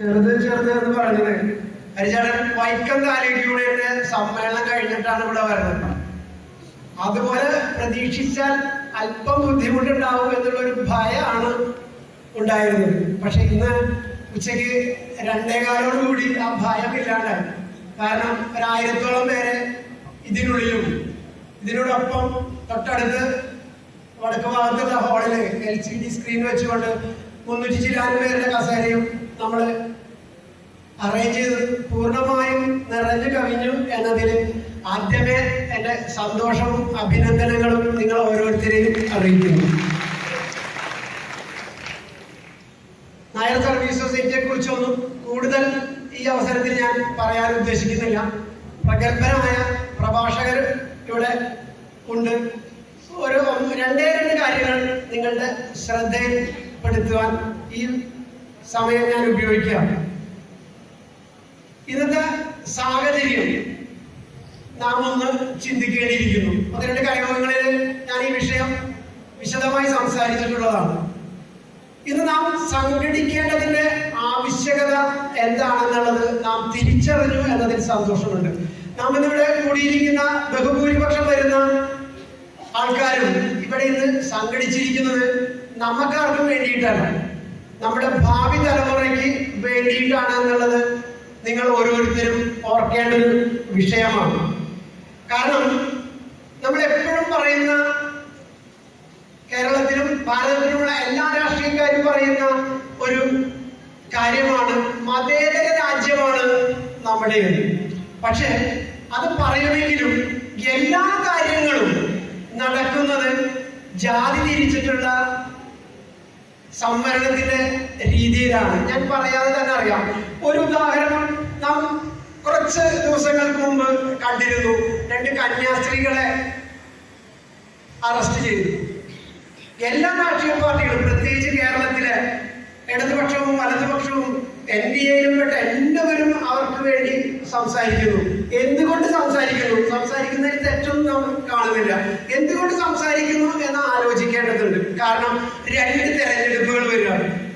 ചെറുത് ചെറുത് എന്ന് പറഞ്ഞത് ഹരിചാടൻ വൈക്കം താലൂക്ക് യൂണിയന്റെ സമ്മേളനം കഴിഞ്ഞിട്ടാണ് ഇവിടെ വരുന്നത്. അതുപോലെ പ്രതീക്ഷിച്ചാൽ അല്പം ബുദ്ധിമുട്ടുണ്ടാവും എന്നുള്ള ഒരു ഭയമാണ് ഉണ്ടായിരുന്നത്. പക്ഷെ ഇന്ന് ഉച്ചയ്ക്ക് രണ്ടേകാലോടുകൂടി ആ ഭയം ഇല്ലാണ്ടായി. കാരണം ഒരായിരത്തോളം പേരെ ഇതിനുള്ളിലും ഇതിനോടൊപ്പം തൊട്ടടുത്ത് വടക്ക് ഭാഗത്തുള്ള ഹാളിൽ എൽ സി ഡി സ്ക്രീൻ വെച്ചുകൊണ്ട് മുന്നൂറ്റി ചില്ലാനും പേരുടെ കസേരയും നമ്മൾ അറേഞ്ച് ചെയ്ത് പൂർണമായും നിറഞ്ഞു കവിഞ്ഞു എന്നതിൽ ആദ്യമേ എന്റെ സന്തോഷവും അഭിനന്ദനങ്ങളും നിങ്ങൾ ഓരോരുത്തരെയും അറിയിക്കുന്നു. നായർ സർവീസ് സൊസൈറ്റിയെ കുറിച്ചൊന്നും കൂടുതൽ ഈ അവസരത്തിൽ ഞാൻ പറയാൻ ഉദ്ദേശിക്കുന്നില്ല. പ്രഗത്ഭരായ പ്രഭാഷകർ ഇവിടെ ഉണ്ട്. ഒരു രണ്ടേ രണ്ട് കാര്യങ്ങൾ നിങ്ങളുടെ ശ്രദ്ധയിൽപ്പെടുത്തുവാൻ ഈ സമയം ഞാൻ ഉപയോഗിക്കാം. ഇന്നത്തെ സാഹചര്യം നാം ഒന്ന് ചിന്തിക്കേണ്ടിയിരിക്കുന്നു. ഒന്ന് രണ്ട് കാര്യങ്ങളിൽ ഞാൻ ഈ വിഷയം വിശദമായി സംസാരിച്ചിട്ടുള്ളതാണ്. ഇന്ന് നാം സംഘടിക്കേണ്ടതിന്റെ ആവശ്യകത എന്താണെന്നുള്ളത് നാം തിരിച്ചറിഞ്ഞു എന്നതിൽ സന്തോഷമുണ്ട്. നാം ഇന്നിവിടെ കൂടിയിരിക്കുന്ന ബഹുഭൂരിപക്ഷം വരുന്ന ആൾക്കാരും ഇവിടെ ഇന്ന് സംഘടിച്ചിരിക്കുന്നത് നമുക്കാർക്കും വേണ്ടിയിട്ടല്ല നമ്മുടെ ഭാവി തലമുറയ്ക്ക് വേണ്ടിയിട്ടാണ് എന്നുള്ളത് നിങ്ങൾ ഓരോരുത്തരും ഓർക്കേണ്ട ഒരു വിഷയമാണ്. കാരണം നമ്മൾ എപ്പോഴും പറയുന്ന കേരളത്തിലും ഭാരതത്തിലുമുള്ള എല്ലാ രാഷ്ട്രീയക്കാരും പറയുന്ന ഒരു കാര്യമാണ് മതേതര രാജ്യമാണ് നമ്മുടേത്. പക്ഷെ അത് പറയുമെങ്കിലും എല്ലാ കാര്യങ്ങളും നടക്കുന്നത് ജാതി തിരിച്ചിട്ടുള്ള സംവരണത്തിന്റെ രീതിയിലാണ്. ഞാൻ പറയാതെ തന്നെ അറിയാം. ഒരു ഉദാഹരണം നാം കുറച്ച് ദിവസങ്ങൾക്ക് മുമ്പ് കണ്ടിരുന്നു. രണ്ട് കന്യാസ്ത്രീകളെ അറസ്റ്റ് ചെയ്തു. എല്ലാ രാഷ്ട്രീയ പാർട്ടികളും പ്രത്യേകിച്ച് കേരളത്തിലെ ഇടതുപക്ഷവും വലതുപക്ഷവും എൻ ഡി എയിലും പെട്ട എല്ലാവരും അവർക്ക് വേണ്ടി സംസാരിക്കുന്നു. എന്തുകൊണ്ട് സംസാരിക്കുന്നു? സംസാരിക്കുന്നതിൽ തെറ്റൊന്നും നമ്മൾ കാണുന്നില്ല. എന്തുകൊണ്ട് സംസാരിക്കുന്നു എന്ന് ആലോചിക്കേണ്ടതുണ്ട്. കാരണം രണ്ട് തെരഞ്ഞെടുപ്പുകൾ വരികയാണ്.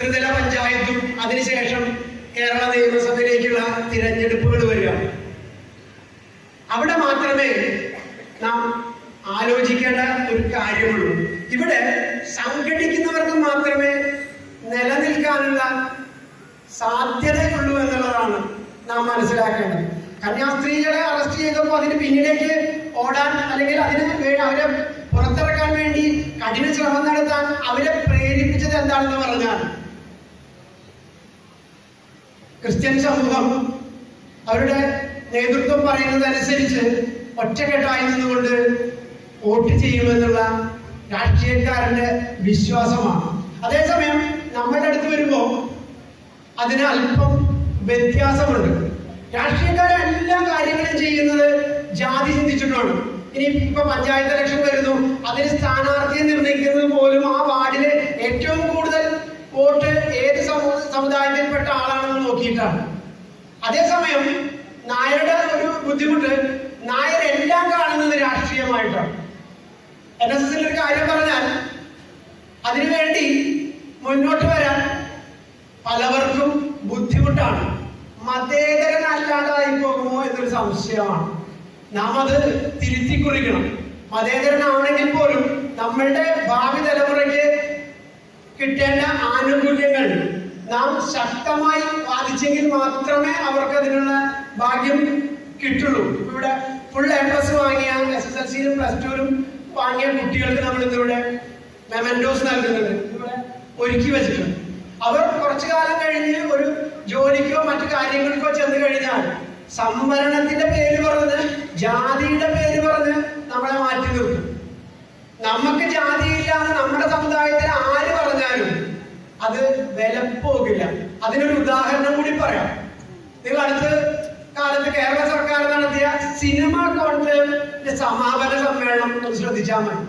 ത്രിതല പഞ്ചായത്തും അതിനുശേഷം കേരള നിയമസഭയിലേക്കുള്ള തിരഞ്ഞെടുപ്പുകൾ വരികയാണ്. അവിടെ മാത്രമേ നാം ആലോചിക്കേണ്ട ഒരു കാര്യമുള്ളൂ. ഇവിടെ സംഘടിക്കുന്നവർക്ക് മാത്രമേ നിലനിൽക്കാനുള്ള സാധ്യതയുള്ളൂ എന്നുള്ളതാണ് നാം മനസ്സിലാക്കേണ്ടത്. കന്യാസ്ത്രീകളെ അറസ്റ്റ് ചെയ്തപ്പോൾ അതിന് പിന്നിലേക്ക് ഓടാൻ അല്ലെങ്കിൽ അതിന് അവരെ പുറത്തിറക്കാൻ വേണ്ടി കഠിന ശ്രമം നടത്താൻ അവരെ പ്രേരിപ്പിച്ചത് എന്താണെന്ന് പറഞ്ഞാൽ ക്രിസ്ത്യൻ സമൂഹം അവരുടെ നേതൃത്വം പറയുന്നത് അനുസരിച്ച് ഒറ്റക്കെട്ടായി നിന്നുകൊണ്ട് വോട്ട് ചെയ്യുമെന്നുള്ള രാഷ്ട്രീയക്കാരന്റെ വിശ്വാസമാണ്. അതേസമയം നമ്മുടെ അടുത്ത് വരുമ്പോൾ അതിന് അല്പം വ്യത്യാസമുണ്ട്. രാഷ്ട്രീയക്കാരെ എല്ലാ കാര്യങ്ങളും ചെയ്യുന്നത് ജാതി ചിന്തിച്ചിട്ടാണ് ഇനി ഇപ്പൊ പഞ്ചായത്ത് ഇലക്ഷൻ വരുന്നു. അതിന് സ്ഥാനാർത്ഥിയെ നിർണയിക്കുന്നത് പോലും ആ വാർഡിലെ ഏറ്റവും കൂടുതൽ വോട്ട് ഏത് സമൂ സമുദായത്തിൽപ്പെട്ട ആളാണെന്ന് നോക്കിയിട്ടാണ്. അതേസമയം നായരുടെ ഒരു ബുദ്ധിമുട്ട് നായർ എല്ലാം കാണുന്നത് രാഷ്ട്രീയമായിട്ടാണ്. എൻ എസ് എസിൽ ഒരു കാര്യം പറഞ്ഞാൽ അതിനുവേണ്ടി മുന്നോട്ട് വരാൻ പലവർക്കും ബുദ്ധിമുട്ടാണ്. മതേതരനല്ലാതായി പോകുമോ എന്നൊരു സംശയമാണ്. നാം അത് തിരുത്തി കുറിക്കണം മതേതരനാണെങ്കിൽ പോലും നമ്മളുടെ ഭാവി തലമുറയ്ക്ക് കിട്ടേണ്ട ആനുകൂല്യങ്ങൾ നാം ശക്തമായി വാദിച്ചെങ്കിൽ മാത്രമേ അവർക്ക് അതിനുള്ള ഭാഗ്യം കിട്ടുള്ളൂ. ഇവിടെ ഫുൾ എ പ്ലസ് വാങ്ങിയ എസ് എസ് എൽ സിയിലും പ്ലസ് ടുവിലും വാങ്ങിയ കുട്ടികൾക്ക് നമ്മൾ ഇതിലൂടെ മെമൻഡോസ് നൽകുന്നുണ്ട് ഇവിടെ ഒരുക്കി വെച്ചിട്ടുണ്ട്. അവർ കുറച്ചു കാലം കഴിഞ്ഞ് ഒരു ജോലിക്കോ മറ്റു കാര്യങ്ങൾക്കോ ചെന്ന് കഴിഞ്ഞാൽ സംവരണത്തിന്റെ പേര് പറഞ്ഞ് ജാതിയുടെ പേര് പറഞ്ഞ് നമ്മളെ മാറ്റി നിർത്തും. നമുക്ക് ജാതിയില്ലാന്ന് നമ്മുടെ സമുദായത്തിൽ ആര് പറഞ്ഞാലും അത് വിലപ്പോകില്ല. അതിനൊരു ഉദാഹരണം കൂടി പറയാം. നിങ്ങൾ അടുത്ത കാലത്ത് കേരള സർക്കാർ നടത്തിയ സിനിമ കോൺക്ലേവിന്റെ സമാപന സമ്മേളനം ശ്രദ്ധിച്ചാൽ മതി.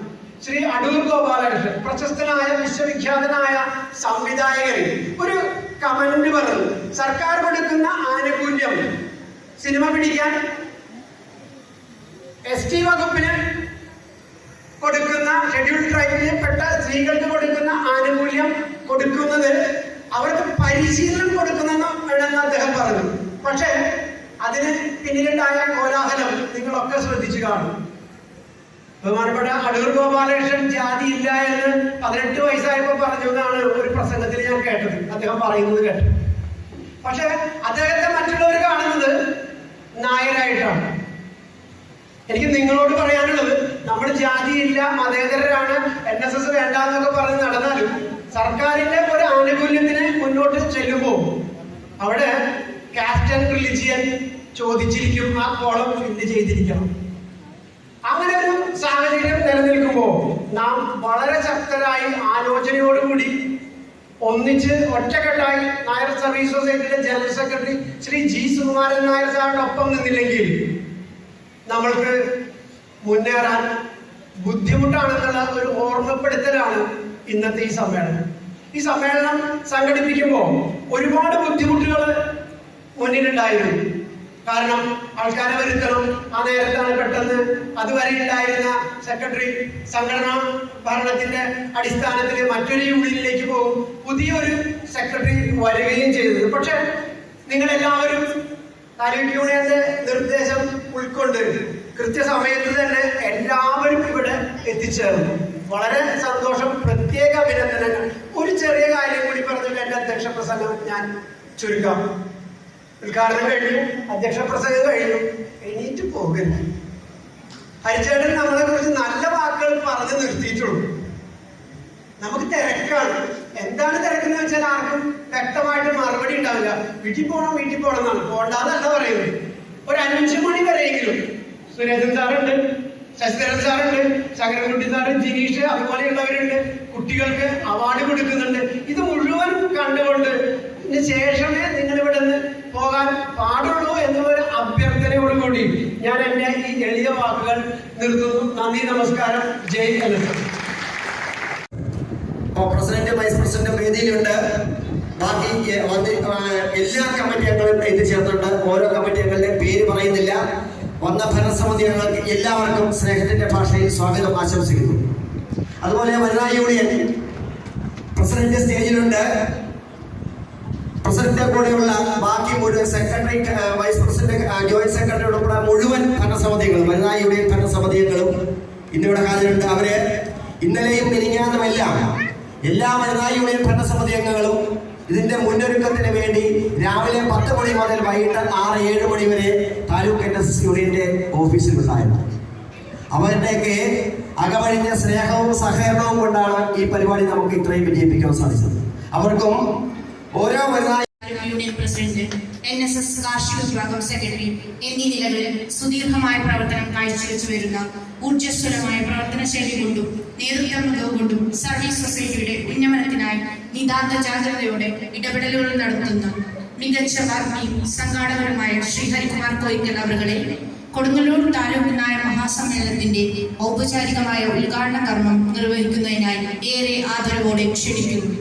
ശ്രീ അടൂർ ഗോപാലകൃഷ്ണൻ പ്രശസ്തനായ വിശ്വവിഖ്യാതനായ സംവിധായകൻ. ഒരു കമന്റ് പറഞ്ഞു സർക്കാർ കൊടുക്കുന്ന ആനുകൂല്യം. സിനിമ പിടിക്കാൻ എസ് ടി വകുപ്പിന് കൊടുക്കുന്ന ഷെഡ്യൂൾ ട്രൈബിൽപ്പെട്ട സ്ത്രീകൾക്ക് കൊടുക്കുന്ന ആനുകൂല്യം കൊടുക്കുന്നത് അവർക്ക് പരിശീലനം കൊടുക്കുന്നെന്ന് അദ്ദേഹം പറഞ്ഞു. പക്ഷേ അതിന് പിന്നിലുണ്ടായ കോലാഹലം നിങ്ങളൊക്കെ ശ്രദ്ധിച്ചു കാണും. ബഹുമാനപ്പെട്ട അടൂർ ഗോപാലകൃഷ്ണൻ ജാതി ഇല്ല എന്ന് പതിനെട്ട് വയസ്സായപ്പോൾ പറഞ്ഞു എന്നാണ് ഒരു പ്രസംഗത്തിൽ ഞാൻ കേട്ടത്. അദ്ദേഹം പറയുന്നത് കേട്ടത് പക്ഷെ അദ്ദേഹത്തെ മറ്റുള്ളവർ കാണുന്നത് നായരായിട്ടാണ്. എനിക്ക് നിങ്ങളോട് പറയാനുള്ളത് നമ്മൾ ജാതിയില്ല മതേതരരാണ് എൻ എസ് എസ് വേണ്ട എന്നൊക്കെ പറഞ്ഞ് നടന്നാലും സർക്കാരിന്റെ ഒരു ആനുകൂല്യത്തിന് മുന്നോട്ട് ചെല്ലുമ്പോൾ അവിടെ കാസ്റ്റ് ആൻഡ് റിലിജിയൻ ചോദിച്ചിരിക്കും ആ കോളം ഫില്ല് ചെയ്തിരിക്കണം. സാഹചര്യം നിലനിൽക്കുമ്പോൾ നാം വളരെ ശക്തരായി ആലോചനയോടുകൂടി ഒന്നിച്ച് ഒറ്റക്കെട്ടായി നായർ സർവീസ് സൊസൈറ്റിയുടെ general secretary Shri G Sukumaran Nair സാറിന്റെ ഒപ്പം നിന്നില്ലെങ്കിൽ നമ്മൾക്ക് മുന്നേറാൻ ബുദ്ധിമുട്ടാണെന്നുള്ള ഒരു ഓർമ്മപ്പെടുത്തലാണ് ഇന്നത്തെ ഈ സമ്മേളനം. ഈ സമ്മേളനം സംഘടിപ്പിക്കുമ്പോൾ ഒരുപാട് ബുദ്ധിമുട്ടുകൾ മുന്നിലുണ്ടായിരുന്നു. കാരണം ആൾക്കാരെ വരുത്തണം. ആ നേരത്താണ് പെട്ടെന്ന് അതുവരെ ഉണ്ടായിരുന്ന സെക്രട്ടറി സംഘടനാ ഭരണത്തിന്റെ അടിസ്ഥാനത്തിൽ മറ്റൊരു യൂണിയനിലേക്ക് പോകും. പുതിയൊരു സെക്രട്ടറി വരികയും ചെയ്തത്. പക്ഷെ നിങ്ങളെല്ലാവരും താലൂക്ക് യൂണിയന്റെ നിർദ്ദേശം ഉൾക്കൊണ്ട് കൃത്യസമയത്ത് തന്നെ എല്ലാവരും ഇവിടെ എത്തിച്ചേർന്നു. വളരെ സന്തോഷം പ്രത്യേക അഭിനന്ദനങ്ങൾ. ഒരു ചെറിയ കാര്യം കൂടി പറഞ്ഞിട്ട് എന്റെ അധ്യക്ഷ പ്രസംഗം ഞാൻ ചുരുക്കാം. ഉദ്ഘാടനം കഴിഞ്ഞു അധ്യക്ഷ പ്രസംഗം കഴിഞ്ഞു എണീറ്റ് പോകരുത്. ഹരിചേട്ടൻ നമ്മളെ കുറിച്ച് നല്ല വാക്കുകൾ പറഞ്ഞു നിർത്തിയിട്ടുള്ളൂ. നമുക്ക് തിരക്കാണ്. എന്താണ് തിരക്കെന്ന് വെച്ചാൽ ആർക്കും വ്യക്തമായിട്ട് മറുപടി ഉണ്ടാവില്ല. വീട്ടിൽ പോകണം വീട്ടിൽ പോകണം എന്നാണ്. പോണ്ടാന്നല്ല പറയുന്നത്. ഒരു അഞ്ചു മണി വരെയെങ്കിലും സുരേന്ദ്രൻ സാറുണ്ട് ശശിധരൻ സാറുണ്ട് ശങ്കരൻകുട്ടി സാറ് ജിനീഷ് അതുപോലെയുള്ളവരുണ്ട്. കുട്ടികൾക്ക് അവാർഡ് കൊടുക്കുന്നുണ്ട്. ഇത് മുഴുവൻ കണ്ടുകൊണ്ട് ഇതിന് ശേഷമേ നിങ്ങൾ ഇവിടെ നിന്ന് പോകാൻ പാടുള്ളൂ എന്നുള്ളൊരു അഭ്യർത്ഥനയോടുകൂടി ഞാൻ എന്റെ ഈ എളിയ വാക്കുകൾ നിർത്തുന്നു. നന്ദി നമസ്കാരം. ജയ് എൻ പ്രസിഡന്റ് വൈസ് പ്രസിഡന്റ് വേദിയിലുണ്ട്. ബാക്കി എല്ലാ കമ്മിറ്റി അംഗങ്ങളും എത്തിച്ചേർന്നുണ്ട് ഓരോ കമ്മിറ്റി അംഗങ്ങളുടെ പേര് പറയുന്നില്ല. വന്ന ഭരണസമിതി അംഗങ്ങൾക്ക് എല്ലാവർക്കും സ്നേഹത്തിന്റെ ഭാഷയിൽ സ്വാഗതം ആശംസിക്കുന്നു. അതുപോലെ വനിതാ യൂണിയൻ പ്രസിഡന്റ് സ്റ്റേജിലുണ്ട്. പ്രസിഡന്റ് കൂടെയുള്ള ബാക്കി മുഴുവൻ secretary vice president joint secretary ഉൾപ്പെടെ മുഴുവൻ ഭരണസമിതികളും വനിതാ ഭരണസമിതികളും ഇന്നിവിടെ ഹാജരുണ്ട്. അവർ ഇന്നലെയും മിനിഞ്ഞാന്നുമെല്ലാം എല്ലാ വനിതാ ഭരണസമിതി അംഗങ്ങളും ഇതിന്റെ മുന്നൊരുക്കത്തിന് വേണ്ടി രാവിലെ പത്ത് മണി മുതൽ വൈകിട്ട് ആറ് ഏഴ് മണി വരെ താലൂക്ക് എൻ എസ് യൂണിയന്റെ ഓഫീസിലുണ്ടായിരുന്നു അവരുടെയൊക്കെ അകവഴിഞ്ഞ സ്നേഹവും സഹകരണവും കൊണ്ടാണ് ഈ പരിപാടി നമുക്ക് ഇത്രയും വിജയിപ്പിക്കാൻ സാധിച്ചത്. അവർക്കും ഓരോ യൂണിയൻ പ്രസിഡന്റ് എൻ കാർഷിക വിഭാഗം സെക്രട്ടറി എന്നീ നിലകളിൽ സുദീർഘമായ പ്രവർത്തനം കാഴ്ചവെച്ചു വരുന്ന ഊർജസ്വലമായ പ്രവർത്തന ശൈലി കൊണ്ടും നേതൃത്വ കൊണ്ടും സർവീസ് സൊസൈറ്റിയുടെ ഉന്നമനത്തിനായി നിതാന്ത ജാഗ്രതയോടെ ഇടപെടലുകൾ നടത്തുന്ന മികച്ച വാഗ്മിയും സംഘാടകരുമായ ശ്രീ ഹരികുമാർ കോയിക്കൽ അവറുകളെ കൊടുങ്ങല്ലൂർ താലൂക്ക് നായർ മഹാസമ്മേളനത്തിന്റെ ഔപചാരികമായ ഉദ്ഘാടന കർമ്മം നിർവഹിക്കുന്നതിനായി ഏറെ ആദരവോടെ ക്ഷണിക്കുന്നു.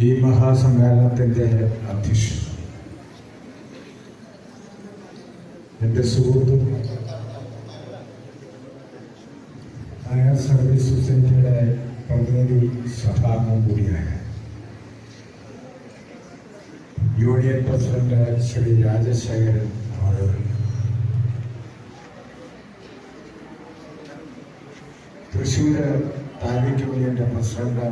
ഈ മഹാസമ്മേളനത്തിന്റെ അധ്യക്ഷൻ എന്റെ സുഹൃത്തും നായർ സർവീസ് സൊസൈറ്റിയുടെ പ്രതിനിധി സഭാംഗം കൂടിയായ യൂണിയൻ പ്രസിഡന്റ് ശ്രീ രാജശേഖരൻ അവർ തൃശ്ശൂർ താലൂക്ക് യൂണിയന്റെ പ്രസിഡന്റ്